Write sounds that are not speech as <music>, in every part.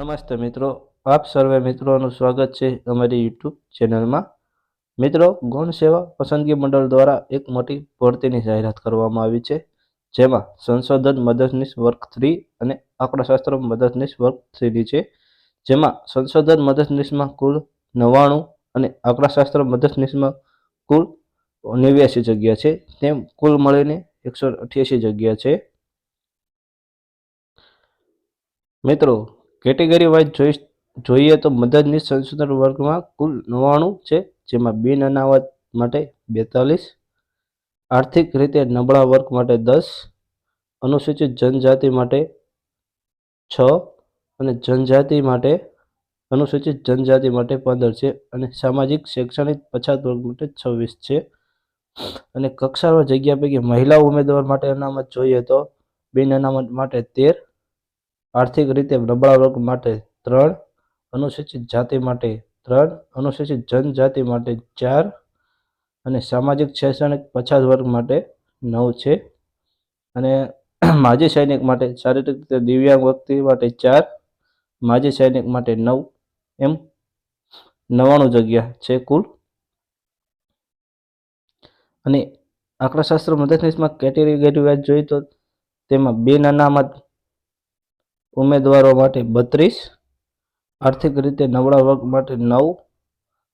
નમસ્તે મિત્રો. આપ સર્વે મિત્રોનું સ્વાગત છે અમારી યુટ્યુબ ચેનલમાં. મિત્રો, ગૌણ સેવા પસંદગી મંડળ દ્વારા એક મોટી ભરતીની જાહેરાત કરવામાં આવી છે, જેમાં સંશોધન મદદનીશ વર્ગ થ્રી અને આંકડાશાસ્ત્ર મદદનીશ વર્ગ થ્રીની છે, જેમાં સંશોધન મદદનીશમાં કુલ નવ્વાણું અને આંકડાશાસ્ત્ર મદદનીશમાં કુલ નેવ્યાસી જગ્યા છે. તેમ કુલ મળીને એકસો અઠ્યાસી જગ્યા છે. મિત્રો કેટેગરી વાઇઝ જોઈ જોઈએ તો મદદની સંશોધન વર્ગમાં કુલ નવ્વાણું છે, જેમાં બિન અનામત માટે બેતાલીસ, આર્થિક રીતે નબળા વર્ગ માટે દસ, અનુસૂચિત જનજાતિ માટે છ અને જનજાતિ માટે, અનુસૂચિત જનજાતિ માટે પંદર છે અને સામાજિક, શૈક્ષણિક પછાત વર્ગ માટે છવ્વીસ છે. અને કક્ષાવાર જગ્યા પૈકી મહિલા ઉમેદવાર માટે અનામત જોઈએ તો બિન અનામત માટે તેર આર્થિક રીતે નબળા વર્ગ માટે ત્રણ, અનુસૂચિત જાતિ માટે ત્રણ, અનુસૂચિત જનજાતિ માટે ચાર અને સામાજિક શૈક્ષણિક પછાત વર્ગ માટે નવ છે. અને <clears throat> માજી સૈનિક માટે શારીરિક રીતે દિવ્યાંગ વ્યક્તિ માટે ચાર, માજી સૈનિક માટે નવ એમ નવ્વાણું જગ્યા છે કુલ. અને આંકડાશાસ્ત્ર મદદનીશમાં કેટેગરી વાઇઝ જોઈએ તો તેમાં બે અનામત ઉમેદવારો માટે બત્રીસ, આર્થિક રીતે નબળા વર્ગ માટે નવ,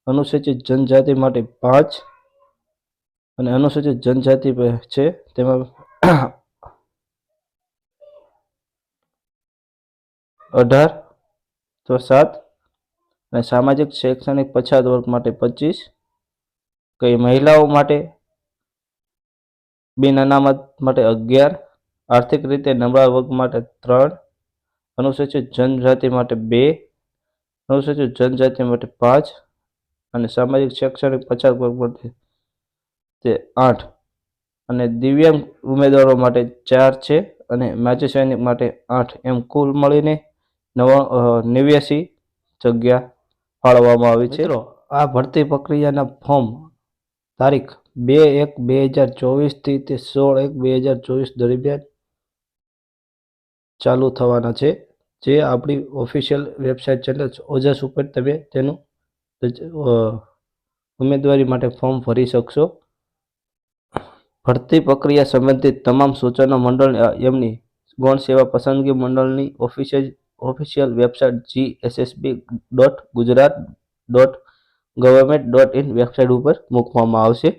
અનુસૂચિત જનજાતિ માટે પાંચ અને અનુસૂચિત જનજાતિ છે તેમાં અઢાર, તો સાત અને સામાજિક શૈક્ષણિક પછાત વર્ગ માટે પચીસ. કઈ મહિલાઓ માટે? બિન અનામત માટે અગિયાર, આર્થિક રીતે નબળા વર્ગ માટે ત્રણ અનુસૂચિત જનજાતિ માટે બે અનુસૂચિત જનજાતિ માટે પાંચ અને સામાજિક શૈક્ષણિક પછાત વર્ગ માટે તે આઠ. અને દિવ્યાંગ ઉમેદવારો માટે ચાર છે અને માજી સૈનિક માટે આઠ. એમ કુલ મળીને નવા નેવ્યાસી જગ્યા ફાળવવામાં આવી છે. આ ભરતી પ્રક્રિયાના ફોર્મ તારીખ બે એક બે હજાર ચોવીસથી તે સોળ એક બે હજાર ચોવીસ દરમિયાન ચાલુ થવાના છે. જે આપણી ઓફિશિયલ વેબસાઇટ છે એટલે ઓજસ ઉપર તમે તેનું ઉમેદવારી માટે ફોર્મ ભરી શકશો. ભરતી પ્રક્રિયા સંબંધિત તમામ સૂચનો મંડળ એમની ગૌણ સેવા પસંદગી મંડળની official official website G SSB dot Gujarat dot government dot in website ઉપર મૂકવામાં આવશે.